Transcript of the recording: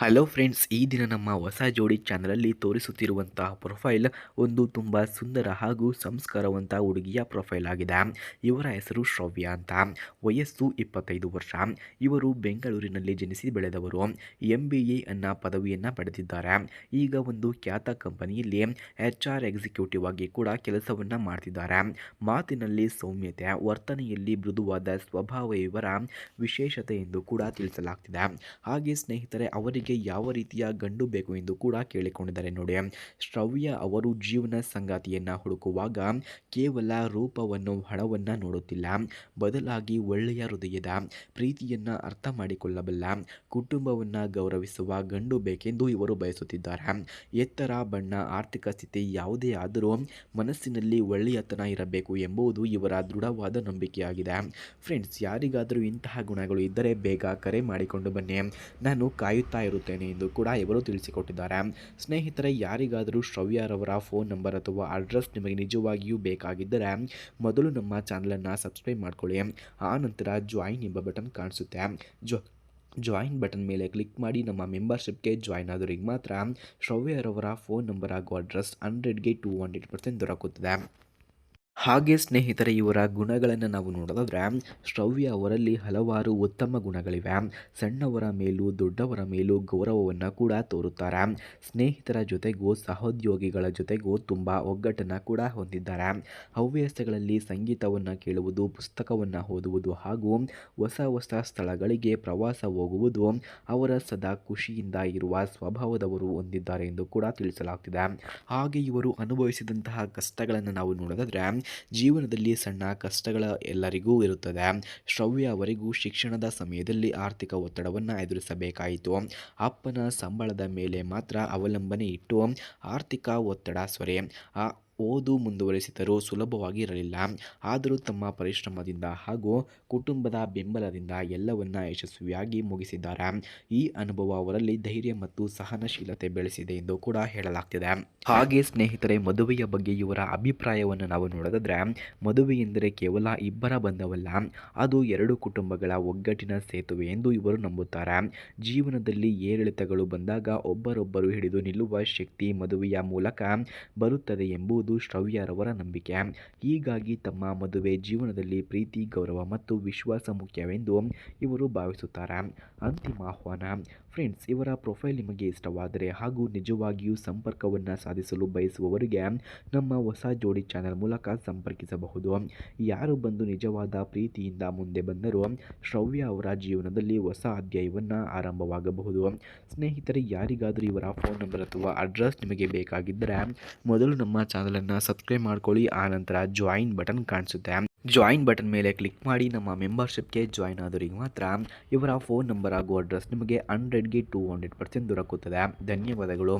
Hello friends ಈ ದಿನ ನಮ್ಮ ಹೊಸ ಜೋಡಿ ಚಾನಲಲ್ಲಿ ತೋರಿಸುತ್ತಿರುವಂತಹ ಪ್ರೊಫೈಲ್ ಒಂದು ತುಂಬ ಸುಂದರ ಹಾಗೂ ಸಂಸ್ಕಾರವಂತ ಹುಡುಗಿಯ ಪ್ರೊಫೈಲ್ ಆಗಿದೆ. ಇವರ ಹೆಸರು ಶ್ರವ್ಯ ಅಂತ. ವಯಸ್ಸು ಇಪ್ಪತ್ತೈದು ವರ್ಷ. ಇವರು ಬೆಂಗಳೂರಿನಲ್ಲಿ ಜನಿಸಿ ಬೆಳೆದವರು. ಎಂ ಬಿ ಎ ಅನ್ನ ಪದವಿಯನ್ನು ಪಡೆದಿದ್ದಾರೆ. ಈಗ ಒಂದು ಖ್ಯಾತ ಕಂಪನಿಯಲ್ಲಿ ಎಚ್ ಆರ್ ಎಕ್ಸಿಕ್ಯೂಟಿವ್ ಆಗಿ ಕೂಡ ಕೆಲಸವನ್ನು ಮಾಡ್ತಿದ್ದಾರೆ. ಮಾತಿನಲ್ಲಿ ಸೌಮ್ಯತೆ, ವರ್ತನೆಯಲ್ಲಿ ಮೃದುವಾದ ಸ್ವಭಾವ ಇವರ ವಿಶೇಷತೆ ಎಂದು ಕೂಡ ತಿಳಿಸಲಾಗ್ತಿದೆ. ಹಾಗೆ ಸ್ನೇಹಿತರೆ, ಅವರಿಗೆ ಯಾವ ರೀತಿಯ ಗಂಡು ಬೇಕು ಎಂದು ಕೂಡ ಕೇಳಿಕೊಂಡಿದ್ದಾರೆ ನೋಡಿ. ಶ್ರವ್ಯ ಅವರು ಜೀವನ ಸಂಗಾತಿಯನ್ನು ಹುಡುಕುವಾಗ ಕೇವಲ ರೂಪವನ್ನು, ಹಣವನ್ನು ನೋಡುತ್ತಿಲ್ಲ. ಬದಲಾಗಿ ಒಳ್ಳೆಯ ಹೃದಯದ ಪ್ರೀತಿಯನ್ನು ಅರ್ಥ ಮಾಡಿಕೊಳ್ಳಬಲ್ಲ, ಕುಟುಂಬವನ್ನು ಗೌರವಿಸುವ ಗಂಡು ಬೇಕೆಂದು ಇವರು ಬಯಸುತ್ತಿದ್ದಾರೆ. ಎತ್ತರ ಬಣ್ಣ, ಆರ್ಥಿಕ ಸ್ಥಿತಿ ಯಾವುದೇ ಆದರೂ ಮನಸ್ಸಿನಲ್ಲಿ ಒಳ್ಳೆಯತನ ಇರಬೇಕು ಎಂಬುದು ಇವರ ದೃಢವಾದ ನಂಬಿಕೆಯಾಗಿದೆ. ಫ್ರೆಂಡ್ಸ್ ಯಾರಿಗಾದರೂ ಇಂತಹ ಗುಣಗಳು ಇದ್ದರೆ ಬೇಗ ಕರೆ ಮಾಡಿಕೊಂಡು ಬನ್ನಿ. ನಾನು ಕಾಯುತ್ತಾ ಇರುತ್ತೇನೆ ಎಂದು ಕೂಡ ಇವರು ತಿಳಿಸಿಕೊಟ್ಟಿದ್ದಾರೆ. ಸ್ನೇಹಿತರೆ, ಯಾರಿಗಾದರೂ ಶ್ರವ್ಯಾರವರ ಫೋನ್ ನಂಬರ್ ಅಥವಾ ಅಡ್ರೆಸ್ ನಿಮಗೆ ನಿಜವಾಗಿಯೂ ಬೇಕಾಗಿದ್ದರೆ ಮೊದಲು ನಮ್ಮ ಚಾನಲನ್ನು ಸಬ್ಸ್ಕ್ರೈಬ್ ಮಾಡಿಕೊಳ್ಳಿ. ಆ ನಂತರ ಜಾಯಿನ್ ಎಂಬ ಬಟನ್ ಕಾಣಿಸುತ್ತೆ. ಜೊ, ಜಾಯಿನ್ ಬಟನ್ ಮೇಲೆ ಕ್ಲಿಕ್ ಮಾಡಿ ನಮ್ಮ ಮೆಂಬರ್ಶಿಪ್ಗೆ ಜಾಯ್ನ್ ಆದವರಿಗೆ ಮಾತ್ರ ಶ್ರವ್ಯರವರ ಫೋನ್ ನಂಬರ್ ಹಾಗೂ ಅಡ್ರೆಸ್ ಹಂಡ್ರೆಡ್ಗೆ ಟೂ ಹಂಡ್ರೆಡ್ ಪರ್ಸೆಂಟ್ ದೊರಕುತ್ತದೆ. ಹಾಗೆ ಸ್ನೇಹಿತರೆ, ಇವರ ಗುಣಗಳನ್ನು ನಾವು ನೋಡೋದಾದರೆ, ಶ್ರವ್ಯ ಅವರಲ್ಲಿ ಹಲವಾರು ಉತ್ತಮ ಗುಣಗಳಿವೆ. ಸಣ್ಣವರ ಮೇಲೂ ದೊಡ್ಡವರ ಮೇಲೂ ಗೌರವವನ್ನು ಕೂಡ ತೋರುತ್ತಾರೆ. ಸ್ನೇಹಿತರ ಜೊತೆಗೂ ಸಹೋದ್ಯೋಗಿಗಳ ಜೊತೆಗೂ ತುಂಬ ಒಗ್ಗಟ್ಟನ್ನು ಕೂಡ ಹೊಂದಿದ್ದಾರೆ. ಹವ್ಯಾಸಗಳಲ್ಲಿ ಸಂಗೀತವನ್ನು ಕೇಳುವುದು, ಪುಸ್ತಕವನ್ನು ಓದುವುದು ಹಾಗೂ ಹೊಸ ಹೊಸ ಸ್ಥಳಗಳಿಗೆ ಪ್ರವಾಸ ಹೋಗುವುದು ಅವರ ಸದಾ ಖುಷಿಯಿಂದ ಇರುವ ಸ್ವಭಾವದವರು ಹೊಂದಿದ್ದಾರೆ ಎಂದು ಕೂಡ ತಿಳಿಸಲಾಗ್ತಿದೆ. ಹಾಗೆ ಇವರು ಅನುಭವಿಸಿದಂತಹ ಕಷ್ಟಗಳನ್ನು ನಾವು ನೋಡೋದಾದರೆ ಜೀವನದಲ್ಲಿ ಸಣ್ಣ ಕಷ್ಟಗಳ ಎಲ್ಲರಿಗೂ ಇರುತ್ತದೆ. ಶ್ರವ್ಯ ಅವರಿಗೂ ಶಿಕ್ಷಣದ ಸಮಯದಲ್ಲಿ ಆರ್ಥಿಕ ಒತ್ತಡವನ್ನು ಎದುರಿಸಬೇಕಾಯಿತು. ಅಪ್ಪನ ಸಂಬಳದ ಮೇಲೆ ಮಾತ್ರ ಅವಲಂಬನೆ ಇಟ್ಟು ಆರ್ಥಿಕ ಒತ್ತಡ ಸೊರೆ ಆ ಓದು ಮುಂದುವರಿಸಿದರೂ ಸುಲಭವಾಗಿರಲಿಲ್ಲ ಆದರೂ ತಮ್ಮ ಪರಿಶ್ರಮದಿಂದ ಹಾಗೂ ಕುಟುಂಬದ ಬೆಂಬಲದಿಂದ ಎಲ್ಲವನ್ನ ಯಶಸ್ವಿಯಾಗಿ ಮುಗಿಸಿದ್ದಾರೆ. ಈ ಅನುಭವ ಅವರಲ್ಲಿ ಧೈರ್ಯ ಮತ್ತು ಸಹನಶೀಲತೆ ಬೆಳೆಸಿದೆ ಎಂದು ಕೂಡ ಹೇಳಲಾಗ್ತಿದೆ. ಹಾಗೆ ಸ್ನೇಹಿತರೆ, ಮದುವೆಯ ಬಗ್ಗೆ ಇವರ ಅಭಿಪ್ರಾಯವನ್ನು ನಾವು ನೋಡೋದಾದ್ರೆ, ಮದುವೆ ಎಂದರೆ ಕೇವಲ ಇಬ್ಬರ ಬಂಧವಲ್ಲ, ಅದು ಎರಡು ಕುಟುಂಬಗಳ ಒಗ್ಗಟ್ಟಿನ ಸೇತುವೆ ಎಂದು ಇವರು ನಂಬುತ್ತಾರೆ. ಜೀವನದಲ್ಲಿ ಏರಿಳಿತಗಳು ಬಂದಾಗ ಒಬ್ಬರೊಬ್ಬರು ಹಿಡಿದು ನಿಲ್ಲುವ ಶಕ್ತಿ ಮದುವೆಯ ಮೂಲಕ ಬರುತ್ತದೆ ಎಂಬುದು ಶ್ರವ್ಯರವರ ನಂಬಿಕೆ. ಹೀಗಾಗಿ ತಮ್ಮ ಮದುವೆ ಜೀವನದಲ್ಲಿ ಪ್ರೀತಿ, ಗೌರವ ಮತ್ತು ವಿಶ್ವಾಸ ಮುಖ್ಯವೆಂದು ಇವರು ಭಾವಿಸುತ್ತಾರೆ. ಅಂತಿಮ ಆಹ್ವಾನ, ಫ್ರೆಂಡ್ಸ್, ಇವರ ಪ್ರೊಫೈಲ್ ನಿಮಗೆ ಇಷ್ಟವಾದರೆ ಹಾಗೂ ನಿಜವಾಗಿಯೂ ಸಂಪರ್ಕವನ್ನು ಸಾಧಿಸಲು ಬಯಸುವವರಿಗೆ ನಮ್ಮ ಹೊಸ ಜೋಡಿ ಚಾನೆಲ್ ಮೂಲಕ ಸಂಪರ್ಕಿಸಬಹುದು. ಯಾರು ಬಂದು ನಿಜವಾದ ಪ್ರೀತಿಯಿಂದ ಮುಂದೆ ಬಂದರೂ ಶ್ರವ್ಯ ಅವರ ಜೀವನದಲ್ಲಿ ಹೊಸ ಅಧ್ಯಾಯವನ್ನು ಆರಂಭವಾಗಬಹುದು. ಸ್ನೇಹಿತರೆ, ಯಾರಿಗಾದರೂ ಇವರ ಫೋನ್ ನಂಬರ್ ಅಥವಾ ಅಡ್ರೆಸ್ ನಿಮಗೆ ಬೇಕಾಗಿದ್ದರೆ ಮೊದಲು ನಮ್ಮ ಚಾನಲನ್ನು ಸಬ್ಸ್ಕ್ರೈಬ್ ಮಾಡ್ಕೊಳ್ಳಿ. ಆನಂತರ ಜಾಯಿನ್ ಬಟನ್ ಕಾಣಿಸುತ್ತೆ. ಜಾಯಿನ್ ಬಟನ್ ಮೇಲೆ ಕ್ಲಿಕ್ ಮಾಡಿ ನಮ್ಮ ಮೆಂಬರ್ಶಿಪ್ಗೆ ಜಾಯ್ನ್ ಆದವರಿಗೆ ಮಾತ್ರ ಇವರ ಫೋನ್ ನಂಬರ್ ಹಾಗೂ ಅಡ್ರೆಸ್ ನಿಮಗೆ ಹಂಡ್ರೆಡ್ಗೆ ಟೂ ಹಂಡ್ರೆಡ್ ಪರ್ಸೆಂಟ್ ದೊರಕುತ್ತದೆ. ಧನ್ಯವಾದಗಳು.